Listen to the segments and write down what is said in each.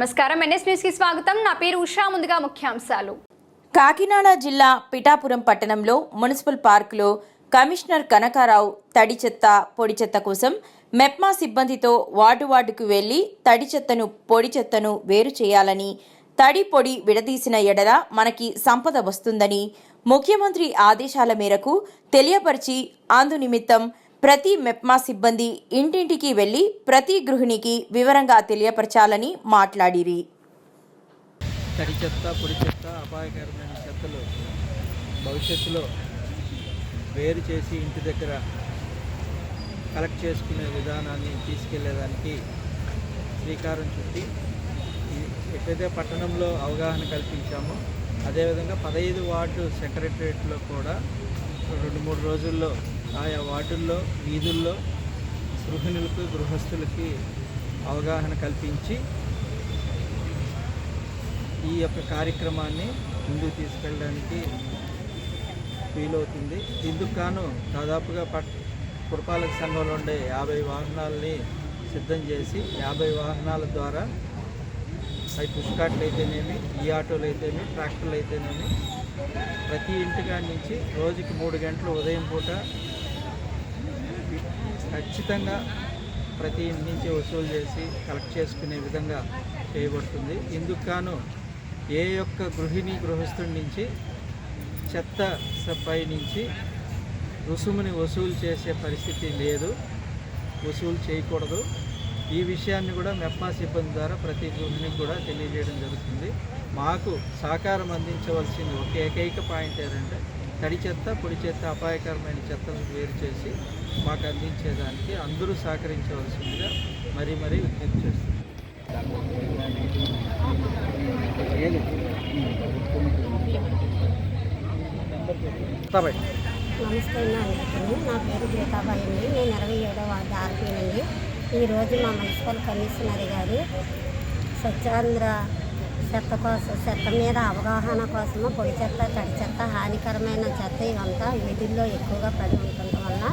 నమస్కారం. ఎన్ఎస్ న్యూస్కి స్వాగతం. నా పేరు ఉషా. ముందుగా ముఖ్యాంశాలు. కాకినాడ జిల్లా పిఠాపురం పట్టణంలో మున్సిపల్ పార్కులో కమిషనర్ కనకారావు తడి చెత్త పొడి చెత్త కోసం మెప్మా సిబ్బందితో వార్డు వార్డుకు వెళ్ళి తడి చెత్తను పొడి చెత్తను వేరు చేయాలని తడి పొడి విడదీసిన ఎడల మనకి సంపద వస్తుందని ముఖ్యమంత్రి ఆదేశాల మేరకు తెలియపరిచి అందు నిమిత్తం ప్రతి మెప్మా సిబ్బంది ఇంటింటికి వెళ్ళి ప్రతి గృహిణికి వివరంగా తెలియపరచాలని మాట్లాడిరి. తడి చెత్త పొడి చెత్త అపాయకరమైన చెత్తలు భవిష్యత్తులో వేరు చేసి ఇంటి దగ్గర కలెక్ట్ చేసుకునే విధానాన్ని తీసుకెళ్ళేదానికి శ్రీకారం చుట్టి ఎట్లయితే పట్టణంలో అవగాహన కల్పించామో అదేవిధంగా పదహైదు వార్డు సెక్రటరేట్లో కూడా రెండు మూడు రోజుల్లో ఆయా వార్డుల్లో వీధుల్లో గృహిణులకు గృహస్థులకి అవగాహన కల్పించి ఈ యొక్క కార్యక్రమాన్ని ముందుకు తీసుకెళ్ళడానికి వీలవుతుంది. ఇందుకు గాను దాదాపుగా పట్ పురపాలక సంఘంలో ఉండే యాభై వాహనాలని సిద్ధం చేసి యాభై వాహనాల ద్వారా అవి పుష్కాట్లు అయితేనేమి ఈ ఆటోలు అయితేనేమి ట్రాక్టర్లు అయితేనేమి ప్రతి ఇంటికాడి నుంచి రోజుకి మూడు గంటలు ఉదయం పూట ఖచ్చితంగా ప్రతి ఇంటి నుంచి వసూలు చేసి కలెక్ట్ చేసుకునే విధంగా చేయబడుతుంది. ఇందుకు గాను ఏ యొక్క గృహిణి గృహస్థుడి నుంచి చెత్త సబ్బాయి నుంచి రుసుముని వసూలు చేసే పరిస్థితి లేదు వసూలు చేయకూడదు. ఈ విషయాన్ని కూడా మెప్మా సిబ్బంది ద్వారా ప్రతి గృహిణికి కూడా తెలియజేయడం జరుగుతుంది. మాకు సహకారం అందించవలసింది ఒక ఏకైక పాయింట్ ఏంటంటే తడి చెత్త పొడి చెత్త అపాయకరమైన చెత్తను వేరు చేసి మాకు అందించేదానికి అందరూ సహకరించవలసిందిగా మరీ మరీ విజ్ఞప్తి చేస్తున్నాం. నమస్తే అండి నా పేరు గీతాబాయి అండి నేను ఇరవై ఏడవ వార్డు ఆర్పీనండి ఈరోజు మా మున్సిపల్ కమిషనర్ గారు స్వచ్ఛాంధ్ర చెత్త కోసం చెత్త మీద అవగాహన కోసము పొడి చెత్త తడి చెత్త హానికరమైన చెత్త ఇవంతా వీధుల్లో ఎక్కువగా పడి ఉండటం వల్ల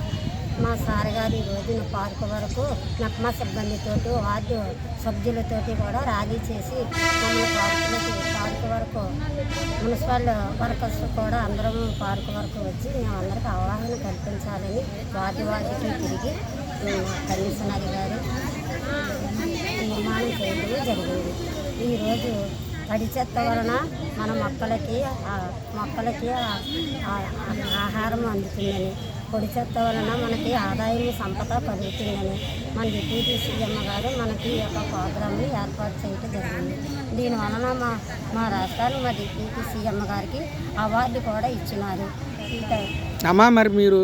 మా సార్ గారు రోజున పార్కు వరకు నక్మా సిబ్బందితో వార్డు సభ్యులతోటి కూడా ర్యాలీ చేసి మమ్మల్ని పార్కులకి పార్కు వరకు మున్సిపల్ వర్కర్స్ కూడా అందరం పార్కు వరకు వచ్చి మేమందరికీ అవగాహన కల్పించాలని వార్డు వార్డుకి తిరిగి కమిషనర్ గారు నిర్మాణం చేయడం జరిగింది. ఈరోజు తడి చెత్త వలన మన మొక్కలకి మొక్కలకి ఆహారం అందుతుందని పొడి చెత్త వలన మనకి ఆదాయం సంపద కలుగుతుందని మన డిప్యూటీ సీఎం గారు మనకి ఈ యొక్క ప్రోగ్రామ్ని ఏర్పాటు చేయడం జరిగింది. దీని వలన మా మా రాష్ట్రానికి మా డిప్యూటీ సీఎం గారికి అవార్డు కూడా ఇచ్చినారు. అమ్మా మరి మీరు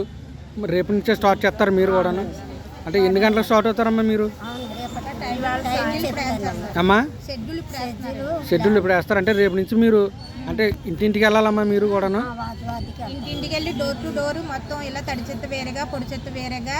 రేపు నుంచే స్టార్ట్ చేస్తారు మీరు కూడాను? అంటే ఎన్ని గంటలకు స్టార్ట్ అవుతారమ్మా మీరు. అమ్మా షెడ్యూల్ షెడ్యూల్ ఇప్పుడు వేస్తారంటే రేపు నుంచి మీరు అంటే ఇంటింటికి వెళ్ళాలమ్మా మీరు కూడాను? ఇంటింటికి వెళ్ళి డోర్ టు డోర్ మొత్తం ఇలా తడి చెత్త వేరేగా పొడి చెత్త వేరేగా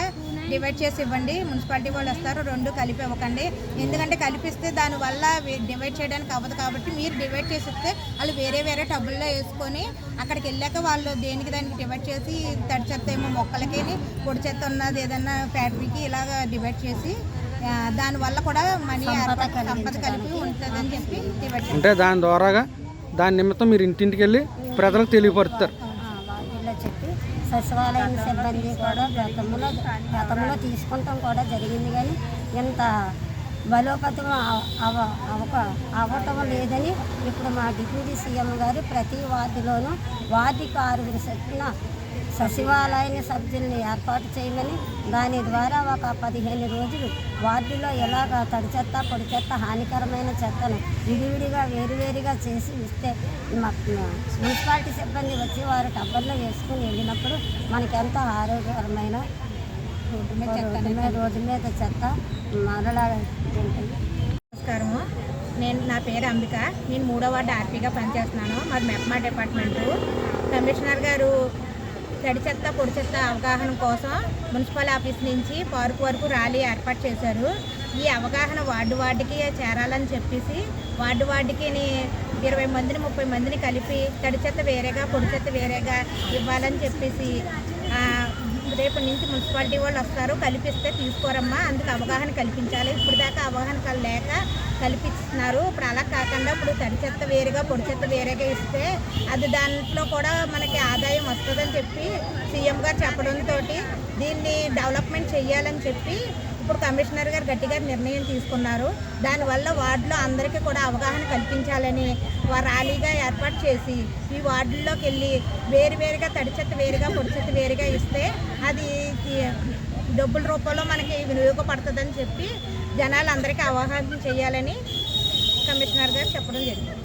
డివైడ్ చేసి ఇవ్వండి. మున్సిపాలిటీ వాళ్ళు వస్తారు రెండు కలిపి ఇవ్వకండి. ఎందుకంటే కలిపిస్తే దానివల్ల డివైడ్ చేయడానికి అవ్వదు కాబట్టి మీరు డివైడ్ చేసి ఇస్తే వాళ్ళు వేరే వేరే టబ్బుల్లో వేసుకొని అక్కడికి వెళ్ళాక వాళ్ళు దేనికి దానికి డివైడ్ చేసి తడి చెత్త ఏమో మొక్కలకి పొడి చెత్త ఉన్నది ఏదన్నా ఫ్యాక్టరీకి ఇలాగ డివైడ్ చేసి దానివల్ల కూడా మనీ సంపద కలిపి ఉంటుందని చెప్పి డివైడ్ చేస్తారు. అంటే దాని ద్వారాగా దాని నిమిత్తం మీరు ఇంటింటికి వెళ్ళి ప్రజలకు తెలియపరుస్తారు. సచివాలయం సిబ్బంది కూడా గతంలో గతంలో తీసుకుంటాం కూడా జరిగింది కానీ ఇంత బలోపతం అవ- అవక అవ్వటం లేదని ఇప్పుడు మా డిప్యూటీ సీఎం గారు ప్రతి వార్డులోనూ వార్డుకి ఆరుగురు చొప్పున సచివాలయ సభ్యుల్ని ఏర్పాటు చేయమని దాని ద్వారా ఒక పదిహేను రోజులు వార్డులో ఎలాగ తడి చెత్త పొడి చెత్త హానికరమైన చెత్తను విడివిడిగా వేరువేరుగా చేసి ఇస్తే మున్సిపాలిటీ సిబ్బంది వచ్చి వారు టబ్బర్లో వేసుకుని వెళ్ళినప్పుడు మనకి ఎంతో ఆరోగ్యకరమైన రోడ్డు మీద చెత్త మరలా నమస్కారము. నేను నా పేరు అంబిక. నేను మూడో వార్డు ఆర్పీగా పనిచేస్తున్నాను. మాది మెప్మా డిపార్ట్మెంటు. కమిషనర్ గారు తడి చెత్త పొడి చెత్త అవగాహన కోసం మున్సిపల్ ఆఫీస్ నుంచి పార్క్ వరకు ర్యాలీ ఏర్పాటు చేశారు. ఈ అవగాహన వార్డు వార్డుకి చేరాలని చెప్పేసి వార్డు వార్డుకి ఇరవై మందిని ముప్పై మందిని కలిపి తడి చెత్త వేరేగా పొడి చెత్త వేరేగా ఇవ్వాలని చెప్పేసి రేపటి నుంచి మున్సిపాలిటీ వాళ్ళు వస్తారు. కల్పిస్తే తీసుకోరమ్మా. అందుకు అవగాహన కల్పించాలి. ఇప్పుడు దాకా అవగాహన లేక కల్పిస్తున్నారు. ఇప్పుడు అలా కాకుండా ఇప్పుడు తడి చెత్త వేరుగా పొడి చెత్త వేరేగా ఇస్తే అది దాంట్లో కూడా మనకి ఆదాయం వస్తుందని చెప్పి సీఎం గారు చెప్పడంతో దీన్ని డెవలప్మెంట్ చేయాలని చెప్పి ఇప్పుడు కమిషనర్ గారు గట్టిగా నిర్ణయం తీసుకున్నారు. దానివల్ల వార్డులో అందరికీ కూడా అవగాహన కల్పించాలని వారు ర్యాలీగా ఏర్పాటు చేసి ఈ వార్డుల్లోకి వెళ్ళి వేరు వేరుగా తడి చెత్త వేరుగా పొడి చెత్త వేరుగా ఇస్తే అది డబ్బుల రూపంలో మనకి వినియోగపడుతుందని చెప్పి జనాలందరికీ అవగాహన చేయాలని కమిషనర్ గారు చెప్పడం జరిగింది.